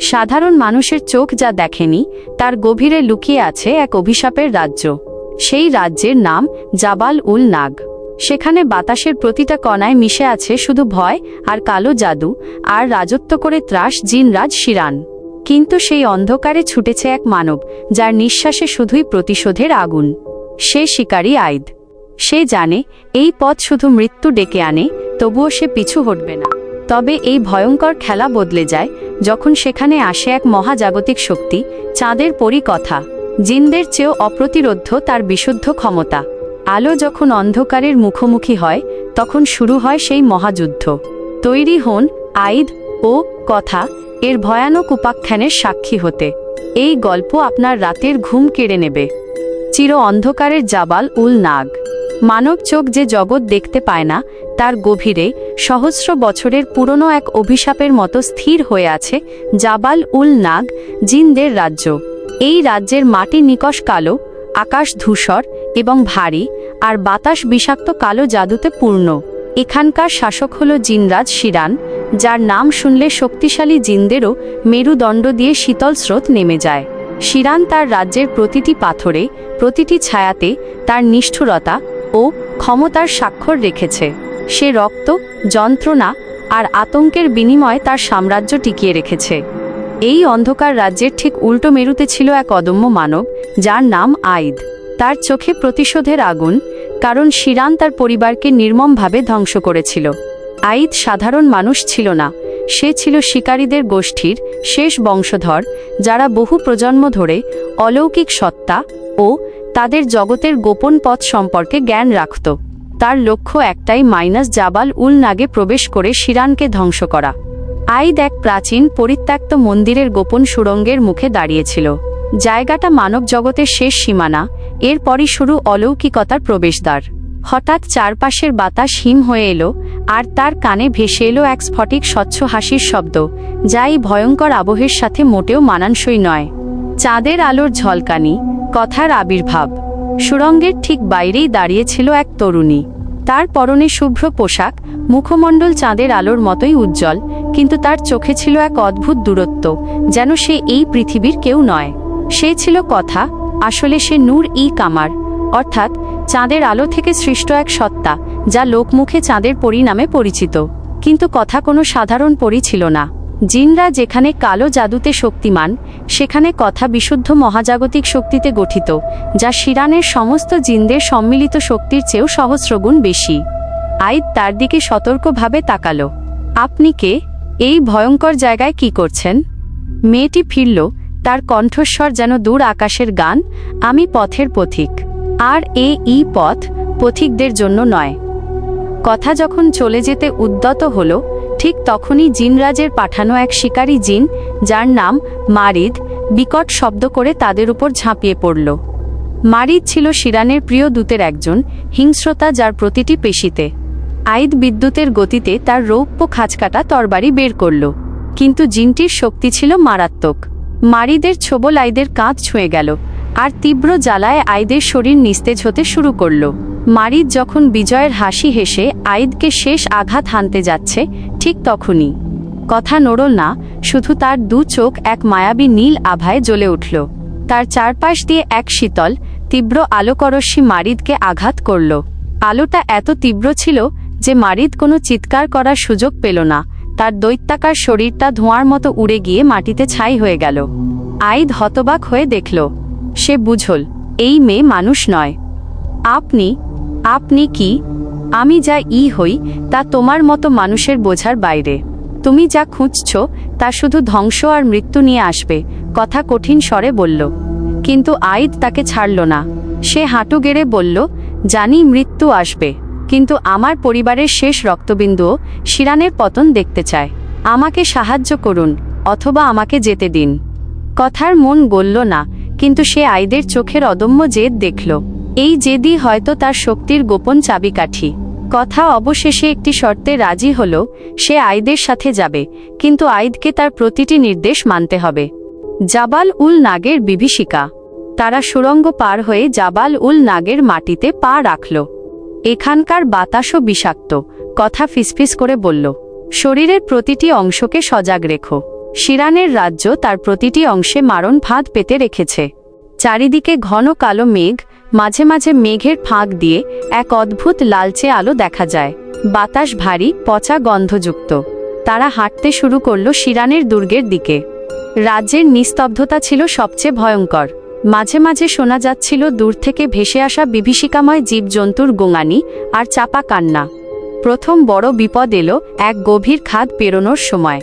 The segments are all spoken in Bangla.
সাধারণ মানুষের চোখ যা দেখেনি, তার গভীরে লুকিয়ে আছে এক অভিশাপের রাজ্য। সেই রাজ্যের নাম জাবাল উল নাগ। সেখানে বাতাসের প্রতিটা কণায় মিশে আছে শুধু ভয় আর কালো জাদু আর রাজত্ব করে ত্রাস জিনরাজ শিরান। কিন্তু সেই অন্ধকারে ছুটেছে এক মানব, যার নিঃশ্বাসে শুধুই প্রতিশোধের আগুন। সে শিকারী আইদ। সে জানে, এই পথ শুধু মৃত্যু ডেকে আনে, তবুও সে পিছু হটবে না। তবে এই ভয়ঙ্কর খেলা বদলে যায় যখন সেখানে আসে এক মহাজাগতিক শক্তি, চাঁদের পরিকথা, জিনদের চেয়েও অপ্রতিরোধ্য তার বিশুদ্ধ ক্ষমতা। আলো যখন অন্ধকারের মুখোমুখি হয়, তখন শুরু হয় সেই মহাযুদ্ধ। তৈরি হন আইদ ও কথা এর ভয়ানক উপাখ্যানের সাক্ষী হতে। এই গল্প আপনার রাতের ঘুম কেড়ে নেবে। চির অন্ধকারের জাবাল উল নাগ। মানব চোখ যে জগৎ দেখতে পায় না, তার গভীরে সহস্র বছরের পুরনো এক অভিশাপের মতো স্থির হয়ে আছে জাবাল উল নাগ, জিনদের রাজ্য। এই রাজ্যের মাটি নিকশ কালো, আকাশ ধূসর এবং ভারী আর বাতাস বিষাক্ত কালো জাদুতে পূর্ণ। এখানকার শাসক হল জিনরাজ শিরান, যার নাম শুনলে শক্তিশালী জিনদেরও মেরুদণ্ড দিয়ে শীতল স্রোত নেমে যায়। শিরান তার রাজ্যের প্রতিটি পাথরে, প্রতিটি ছায়াতে তার নিষ্ঠুরতা ও ক্ষমতার স্বাক্ষর রেখেছে। সে রক্ত, যন্ত্রণা আর আতঙ্কের বিনিময়ে তার সাম্রাজ্য টিকিয়ে রেখেছে। এই অন্ধকার রাজ্যের ঠিক উল্টো মেরুতে ছিল এক অদম্য মানব, যার নাম আইদ। তার চোখে প্রতিশোধের আগুন, কারণ শিরান তার পরিবারকে নির্মমভাবে ধ্বংস করেছিল। আইদ সাধারণ মানুষ ছিল না, সে ছিল শিকারীদের গোষ্ঠীর শেষ বংশধর, যারা বহু প্রজন্ম ধরে অলৌকিক সত্তা ও তাদের জগতের গোপন পথ সম্পর্কে জ্ঞান রাখত। তার লক্ষ্য একটাই, মাইনাস জাবাল উল নাগে প্রবেশ করে শিরানকে ধ্বংস করা। আইদ এক প্রাচীন, পরিত্যক্ত মন্দিরের গোপন সুড়ঙ্গের মুখে দাঁড়িয়েছিল। জায়গাটা মানব জগতের শেষ সীমানা, এরপরই শুরু অলৌকিকতার প্রবেশদ্বার। হঠাৎ চারপাশের বাতাস হিম হয়ে এলো, আর তার কানে ভেসে এলো এক স্ফটিক স্বচ্ছ হাসির শব্দ, যা এই ভয়ঙ্কর আবহের সাথে মোটেও মানানসই নয়। চাঁদের আলোর ঝলকানি কথার আবির্ভাব। সুরঙ্গের ঠিক বাইরেই দাঁড়িয়েছিল এক তরুণী। তার পরনে শুভ্র পোশাক, মুখমণ্ডল চাঁদের আলোর মতোই উজ্জ্বল, কিন্তু তার চোখে ছিল এক অদ্ভুত দূরত্ব, যেন সে এই পৃথিবীর কেউ নয়। সে ছিল কথা, আসলে সে নূর ই কামার, অর্থাৎ চাঁদের আলো থেকে সৃষ্ট এক সত্তা, যা লোকমুখে চাঁদের পরি নামে পরিচিত। কিন্তু কথা কোনো সাধারণ পরি ছিল না। জিনরা যেখানে কালো জাদুতে শক্তিমান, সেখানে কথা বিশুদ্ধ মহাজাগতিক শক্তিতে গঠিত, যা শিরানের সমস্ত জিনদের সম্মিলিত শক্তির চেয়েও সহস্রগুণ বেশি। আইদ তার দিকে সতর্কভাবে তাকালো। আপনি কে? এই ভয়ঙ্কর জায়গায় কি করছেন? মেয়েটি ফিরল, তার কণ্ঠস্বর যেন দূর আকাশের গান, আমি পথের পথিক। আর এ ই পথ পথিকদের জন্য নয়। কথা যখন চলে যেতে উদ্যত হলো ঠিক তখনই জিনরাজের পাঠানো এক শিকারী জিন, যার নাম মারিদ, বিকট শব্দ করে তাদের উপর ঝাঁপিয়ে পড়ল। মারিদ ছিল শিরানের প্রিয় দূতের একজন, হিংস্রতা যার প্রতিটি পেশিতে। আইদ বিদ্যুতের গতিতে তার রৌপ্য খাঁচকাটা তরবারি বের করল, কিন্তু জিনটির শক্তি ছিল মারাত্মক। মারিদের ছোবল আইদের কাঁধ ছুঁয়ে গেল, আর তীব্র জ্বালায় আইদের শরীর নিস্তেজ হতে শুরু করল। মারিদ যখন বিজয়ের হাসি হেসে আইদকে শেষ আঘাত হানতে যাচ্ছে ঠিক তখনই কথা নড়ল না, শুধু তার দু চোখ এক মায়াবী নীল আভায় জ্বলে উঠল। তার চারপাশ দিয়ে এক শীতল, তীব্র আলোকরশ্মি মারিদকে আঘাত করল। আলোটা এত তীব্র ছিল যে মারিদ কোনো চিৎকার করার সুযোগ পেল না। তার দৈত্যাকার শরীরটা ধোঁয়ার মতো উড়ে গিয়ে মাটিতে ছাই হয়ে গেল। আইদ হতবাক হয়ে দেখল, সে বুঝল, এই মেয়ে মানুষ নয়। আপনি আপনি কি? আমি যা ই হই, তা তোমার মতো মানুষের বোঝার বাইরে। তুমি যা খুঁজছ, তা শুধু ধ্বংস আর মৃত্যু নিয়ে আসবে, কথা কঠিন স্বরে বলল। কিন্তু আইদ তাকে ছাড়ল না। সে হাঁটু গেড়ে বলল, জানি মৃত্যু আসবে, কিন্তু আমার পরিবারের শেষ রক্তবিন্দুও শিরানের পতন দেখতে চায়। আমাকে সাহায্য করুন, অথবা আমাকে যেতে দিন। কথার মন গলল না, কিন্তু সে আইদের চোখের অদম্য জেদ দেখল। এই জেদি হয়তো তার শক্তির গোপন চাবিকাঠি। কথা অবশেষে একটি শর্তে রাজি হল, সে আইদের সাথে যাবে, কিন্তু আইদকে তার প্রতিটি নির্দেশ মানতে হবে। জাবাল উল নাগের বিভীষিকা। তারা সুরঙ্গ পার হয়ে জাবাল উল নাগের মাটিতে পা রাখল। এখানকার বাতাসও বিষাক্ত, কথা ফিসফিস করে বলল, শরীরের প্রতিটি অংশকে সজাগ রেখো। শিরানের রাজ্য তার প্রতিটি অংশে মারণ ফাঁদ পেতে রেখেছে। চারিদিকে ঘন কালো মেঘ মাঝে মাঝে মেঘের ফাঁক দিয়ে এক অদ্ভুত লালচে আলো দেখা যায়। বাতাস ভারী, পচা গন্ধযুক্ত। তারা হাঁটতে শুরু করল শিরানের দুর্গের দিকে। রাজ্যের নিস্তব্ধতা ছিল সবচেয়ে ভয়ঙ্কর। মাঝে মাঝে শোনা যাচ্ছিল দূর থেকে ভেসে আসা বিভীষিকাময় জীবজন্তুর গোঙানি আর চাপা কান্না। প্রথম বড় বিপদ এলো এক গভীর খাদ পেরোনোর সময়।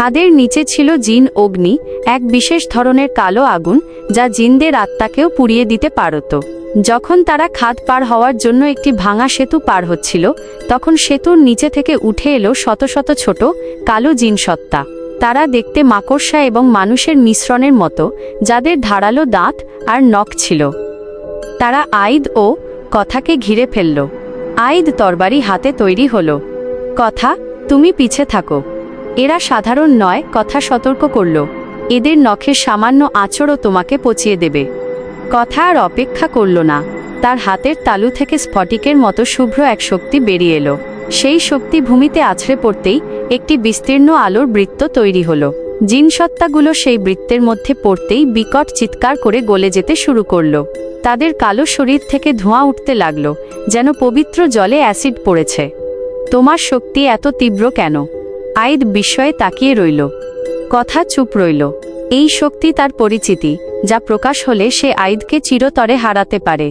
খাদের নিচে ছিল জিন অগ্নি, এক বিশেষ ধরনের কালো আগুন, যা জিনদের আত্মাকেও পুড়িয়ে দিতে পারত। যখন তারা খাদ পার হওয়ার জন্য একটি ভাঙা সেতু পার হচ্ছিল, তখন সেতুর নিচে থেকে উঠে এলো শত শত ছোট, কালো জিন সত্তা। তারা দেখতে মাকড়সা এবং মানুষের মিশ্রণের মতো, যাদের ধারালো দাঁত আর নখ ছিল। তারা আইদ ও কথাকে ঘিরে ফেলল। আইদ তরবারি হাতে তৈরি হলো। কথা, তুমি পিছে থাকো। এরা সাধারণ নয়, কথা সতর্ক করল। এদের নখের সামান্য আচরও তোমাকে পচিয়ে দেবে। কথা আর অপেক্ষা করল না। তার হাতের তালু থেকে স্ফটিকের মতো শুভ্র এক শক্তি বেরিয়ে এলো। সেই শক্তি ভূমিতে আছড়ে পড়তেই একটি বিস্তীর্ণ আলোর বৃত্ত তৈরি হলো। জিনসত্তাগুলো সেই বৃত্তের মধ্যে পড়তেই বিকট চিৎকার করে গলে যেতে শুরু করল। তাদের কালো শরীর থেকে ধোঁয়া উঠতে লাগল, যেন পবিত্র জলে অ্যাসিড পড়েছে। তোমার শক্তি এত তীব্র কেন? আইদ বিস্ময়ে তাকিয়ে রইল। কথা চুপ রইল। এই শক্তি তার পরিচিতি, যা প্রকাশ হলে সে আইদকে চিরতরে হারাতে পারে।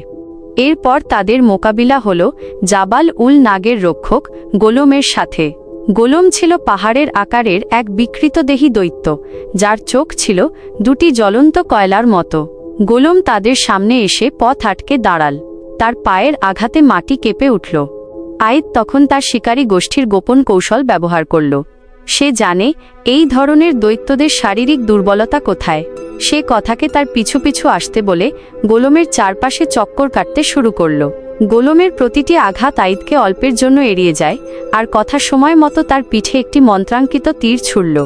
এরপর তাদের মোকাবিলা হল জাবাল উল নাগের রক্ষক গোলমের সাথে। গোলম ছিল পাহাড়ের আকারের এক বিকৃতদেহী দৈত্য, যার চোখ ছিল দুটি জ্বলন্ত কয়লার মতো। গোলম তাদের সামনে এসে পথ আটকে দাঁড়াল। তার পায়ের আঘাতে মাটি কেঁপে উঠল। আইদ তখন তার শিকারী গোষ্ঠীর গোপন কৌশল ব্যবহার করল। সে জানে, এই ধরনের দৈত্যদের শারীরিক দুর্বলতা কোথায়। সে কথাকে তার পিছু পিছু আসতে বলে গোলমের চারপাশে চক্কর কাটতে শুরু করল। গোলমের প্রতিটি আঘাত আইদকে অল্পের জন্য এড়িয়ে যায়, আর কথা সময় মতো তার পিঠে একটি মন্ত্রাঙ্কিত তীর ছুড়ল।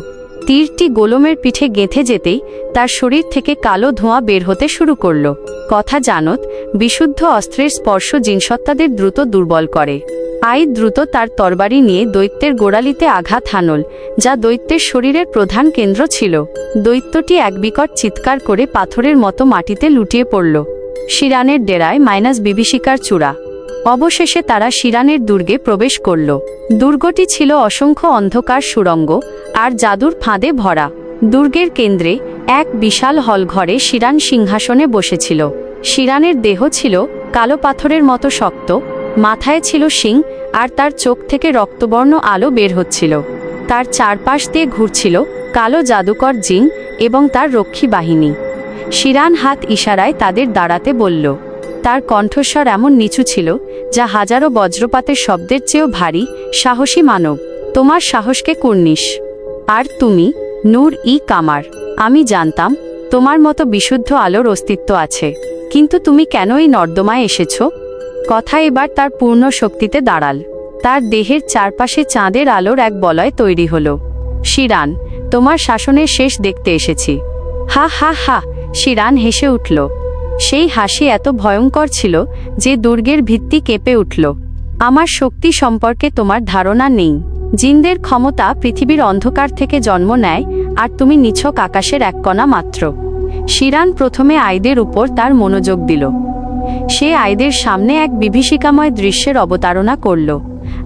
তীরটি গোলমের পিঠে গেঁথে যেতেই তার শরীর থেকে কালো ধোঁয়া বের হতে শুরু করল। কথা জানত, বিশুদ্ধ অস্ত্রের স্পর্শ জিনসত্তাদের দ্রুত দুর্বল করে। আই দ্রুত তার তরবারি নিয়ে দৈত্যের গোড়ালিতে আঘাত হানল, যা দৈত্যের শরীরের প্রধান কেন্দ্র ছিল। দৈত্যটি এক বিকট চিৎকার করে পাথরের মতো মাটিতে লুটিয়ে পড়ল। শিরানের ডেরায় মাইনাস বিভীষিকার চূড়া। অবশেষে তারা শিরানের দুর্গে প্রবেশ করল। দুর্গটি ছিল অসংখ্য অন্ধকার সুড়ঙ্গ আর জাদুর ফাঁদে ভরা। দুর্গের কেন্দ্রে এক বিশাল হলঘরে শিরান সিংহাসনে বসেছিল। শিরানের দেহ ছিল কালো পাথরের মতো শক্ত মাথায় ছিল শিং আর তার চোখ থেকে রক্তবর্ণ আলো বের হচ্ছিল। তার চারপাশ দিয়ে ঘুরছিল কালো জাদুকর জিং এবং তার রক্ষী বাহিনী। শিরান হাত ইশারায় তাদের দাঁড়াতে বলল, তার কণ্ঠস্বর এমন নিচু ছিল যা হাজারো বজ্রপাতের শব্দের চেয়েও ভারী, সাহসী মানব। তোমার সাহসকে কুর্নিশ। আর তুমি, নূর ই কামার, আমি জানতাম তোমার মতো বিশুদ্ধ আলোর অস্তিত্ব আছে। কিন্তু তুমি কেন এই নর্দমায় এসেছ? কথা এবার তার পূর্ণ শক্তিতে দাঁড়াল। তার দেহের চারপাশে চাঁদের আলোর এক বলয় তৈরি হল। শিরান, তোমার শাসনের শেষ দেখতে এসেছি। হা হা হা, শিরান হেসে উঠল। সেই হাসি এত ভয়ঙ্কর ছিল যে দুর্গের ভিত্তি কেঁপে উঠল। আমার শক্তি সম্পর্কে তোমার ধারণা নেই। জিনদের ক্ষমতা পৃথিবীর অন্ধকার থেকে জন্ম নেয় আর তুমি নিছক আকাশের এক কণা মাত্র। শিরান প্রথমে আইদের উপর তার মনোযোগ দিল। সে আইদের সামনে এক বিভীষিকাময় দৃশ্যের অবতারণা করল।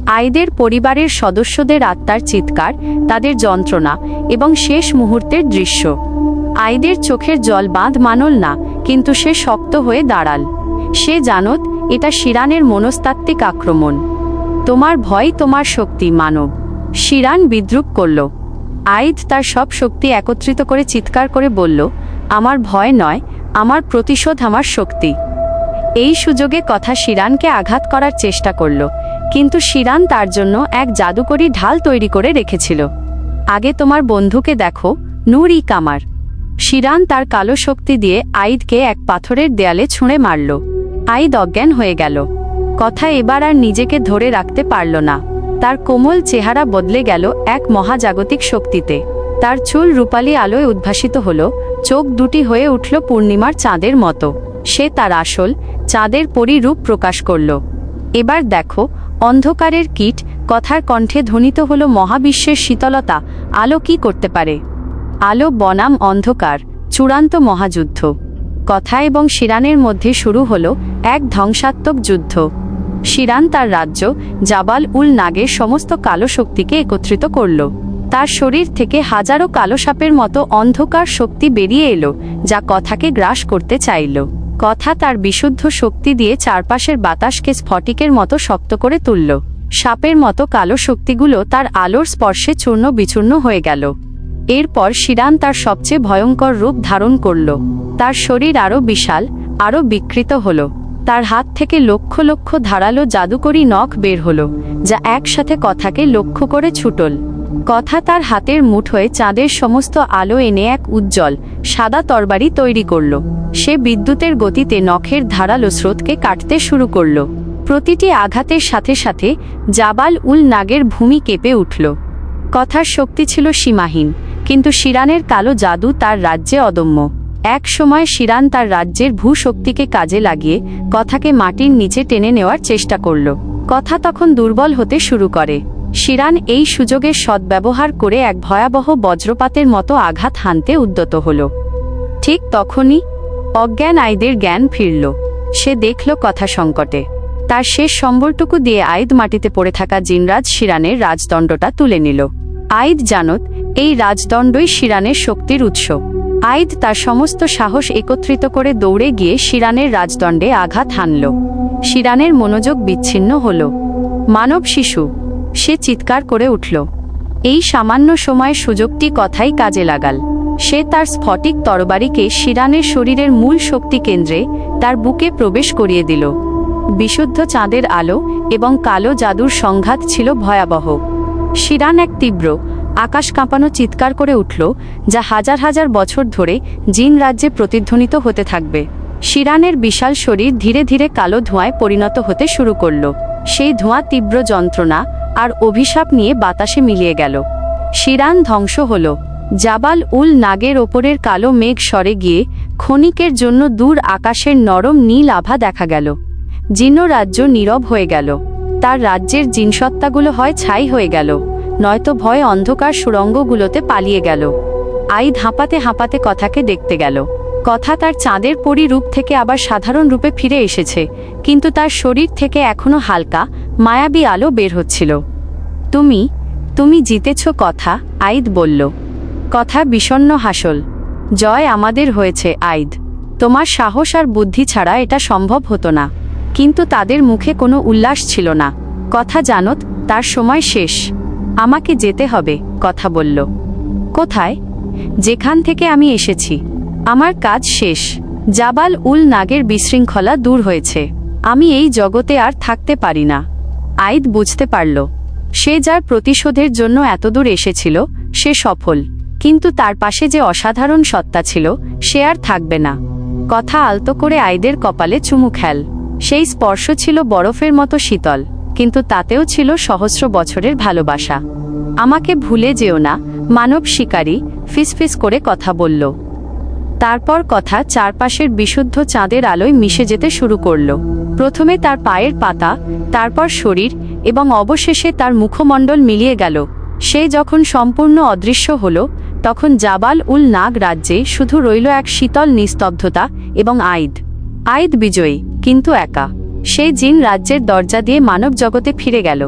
আইদের পরিবারের সদস্যদের আত্মার চিৎকার, তাদের যন্ত্রণা এবং শেষ মুহূর্তের দৃশ্য। আইদের চোখের জল বাঁধ মানল না, কিন্তু সে শক্ত হয়ে দাঁড়াল। সে জানত, এটা শিরানের মনস্তাত্ত্বিক আক্রমণ। তোমার ভয়, তোমার শক্তি মানব শিরান বিদ্রুপ করল। আইদ তার সব শক্তি একত্রিত করে চিৎকার করে বলল, আমার ভয় নয়, আমার প্রতিশোধ, আমার শক্তি। এই সুযোগে কথা শিরানকে আঘাত করার চেষ্টা করল, কিন্তু শিরান তার জন্য এক জাদুকরী ঢাল তৈরি করে রেখেছিল। আগে তোমার বন্ধুকে দেখো, নূর ই কামার। শিরান তার কালো শক্তি দিয়ে আইদকে এক পাথরের দেয়ালে ছুঁড়ে মারল। আইদ অজ্ঞান হয়ে গেল। কথা এবার আর নিজেকে ধরে রাখতে পারল না। তার কোমল চেহারা বদলে গেল এক মহাজাগতিক শক্তিতে। তার চুল রূপালী আলোয় উদ্ভাসিত হল, চোখ দুটি হয়ে উঠল পূর্ণিমার চাঁদের মতো। সে তার আসল, চাঁদের পরিরূপ প্রকাশ করল। এবার দেখো, অন্ধকারের কীট কথার কণ্ঠে ধ্বনিত হল মহাবিশ্বের শীতলতা, আলো কি করতে পারে? আলো বনাম অন্ধকার, চূড়ান্ত মহাযুদ্ধ। কথা এবং শিরানের মধ্যে শুরু হল এক ধ্বংসাত্মক যুদ্ধ। শিরান তার রাজ্য, জাবাল উল নাগের সমস্ত কালো শক্তিকে একত্রিত করল। তার শরীর থেকে হাজারো কালো সাপের মতো অন্ধকার শক্তি বেরিয়ে এলো, যা কথাকে গ্রাস করতে চাইল। কথা তার বিশুদ্ধ শক্তি দিয়ে চারপাশের বাতাসকে স্ফটিকের মতো শক্ত করে তুলল। সাপের মতো কালো শক্তিগুলো তার আলোর স্পর্শে চূর্ণ বিচূর্ণ হয়ে গেল। এরপর শিরান তার সবচেয়ে ভয়ঙ্কর রূপ ধারণ করল। তার শরীর আরও বিশাল, আরও বিকৃত হল। তার হাত থেকে লক্ষ লক্ষ ধারালো জাদুকরি নখ বের হলো, যা একসাথে কথাকে লক্ষ্য করে ছুটল। কথা তার হাতের মুঠোয় চাঁদের সমস্ত আলো এনে এক উজ্জ্বল, সাদা তরবারি তৈরি করল। সে বিদ্যুতের গতিতে নখের ধারালো স্রোতকে কাটতে শুরু করল। প্রতিটি আঘাতের সাথে সাথে জাবাল উল নাগের ভূমি কেঁপে উঠল। কথার শক্তি ছিল সীমাহীন, কিন্তু শিরানের কালো জাদু তার রাজ্যে অদম্য। এক সময় শিরান তার রাজ্যের ভূশক্তিকে কাজে লাগিয়ে কথাকে মাটির নিচে টেনে নেওয়ার চেষ্টা করল। কথা তখন দুর্বল হতে শুরু করে। শিরান এই সুযোগের সদ্ব্যবহার করে এক ভয়াবহ বজ্রপাতের মতো আঘাত হানতে উদ্যত হল। ঠিক তখনই অজ্ঞান আইদের জ্ঞান ফিরল। সে দেখল কথা সংকটে। তার শেষ সম্বলটুকু দিয়ে আইদ মাটিতে পড়ে থাকা জিনরাজ শিরানের রাজদণ্ডটা তুলে নিল। আইদ জানত, এই রাজদণ্ডই শিরানের শক্তির উৎস। আইদ তার সমস্ত সাহস একত্রিত করে দৌড়ে গিয়ে শিরানের রাজদণ্ডে আঘাত হানল। শিরানের মনোযোগ বিচ্ছিন্ন হল। মানব শিশু সে চিৎকার করে উঠল। এই সামান্য সময় সুযোগটি কথাই কাজে লাগাল। সে তার স্ফটিক তরবারিকে শিরানের শরীরের মূল শক্তি কেন্দ্রে তার বুকে প্রবেশ করিয়ে দিল। বিশুদ্ধ চাঁদের আলো এবং কালো জাদুর সংঘাত ছিল ভয়াবহ। শিরান এক তীব্র, আকাশ কাঁপানো চিৎকার করে উঠল, যা হাজার হাজার বছর ধরে জিন রাজ্যে প্রতিধ্বনিত হতে থাকবে। শিরানের বিশাল শরীর ধীরে ধীরে কালো ধোঁয়ায় পরিণত হতে শুরু করল। সেই ধোঁয়া তীব্র যন্ত্রণা আর অভিশাপ নিয়ে বাতাসে মিলিয়ে গেল। শিরান ধ্বংস হল। জাবাল উল নাগের ওপরের কালো মেঘ সরে গিয়ে ক্ষণিকের জন্য দূর আকাশের নরম নীল আভা দেখা গেল। জিন্ন রাজ্য নীরব হয়ে গেল। তার রাজ্যের জিনসত্তাগুলো হয় ছাই হয়ে গেল। নয়তো ভয় অন্ধকার সুরঙ্গগুলোতে পালিয়ে গেল। আই হাঁপাতে হাঁপাতে কথাকে দেখতে গেল। কথা তার চাঁদের পরি রূপ থেকে আবার সাধারণ রূপে ফিরে এসেছে, কিন্তু তার শরীর থেকে এখনও হালকা, মায়াবী আলো বের হচ্ছিল। তুমি তুমি জিতেছ কথা, আইদ বলল। কথা বিষণ্ণ হাসল। জয় আমাদের হয়েছে, আইদ। তোমার সাহস আর বুদ্ধি ছাড়া এটা সম্ভব হতো না। কিন্তু তাদের মুখে কোনো উল্লাস ছিল না। কথা জানত, তার সময় শেষ। আমাকে যেতে হবে, কথা বলল। কোথায়? যেখান থেকে আমি এসেছি। আমার কাজ শেষ। জাবাল উল নাগের বিশৃঙ্খলা দূর হয়েছে। আমি এই জগতে আর থাকতে পারি না। আইদ বুঝতে পারল। সে যার প্রতিশোধের জন্য এতদূর এসেছিল, সে সফল। কিন্তু তার পাশে যে অসাধারণ সত্তা ছিল, সে আর থাকবে না। কথা আলতো করে আইদের কপালে চুমু খেল। সেই স্পর্শ ছিল বরফের মতো শীতল, কিন্তু তাতেও ছিল সহস্র বছরের ভালোবাসা। আমাকে ভুলে যেও না, মানব শিকারী, ফিসফিস করে কথা বলল। তারপর কথা চারপাশের বিশুদ্ধ চাঁদের আলোয় মিশে যেতে শুরু করল। প্রথমে তার পায়ের পাতা, তারপর শরীর এবং অবশেষে তার মুখমণ্ডল মিলিয়ে গেল। সে যখন সম্পূর্ণ অদৃশ্য হল, তখন জাবাল উল নাগ রাজ্যে শুধু রইল এক শীতল নিস্তব্ধতা এবং আইদ। আইদ বিজয়ী, কিন্তু একা। সে জিন রাজ্যের দরজা দিয়ে মানব জগতে ফিরে গেল।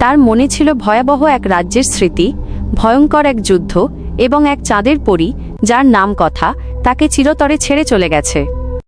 তার মনে ছিল ভয়াবহ এক রাজ্যের স্মৃতি, ভয়ঙ্কর এক যুদ্ধ এবং এক চাঁদের পরী, যার নাম কথা তাকে চিরতরে ছেড়ে চলে গেছে।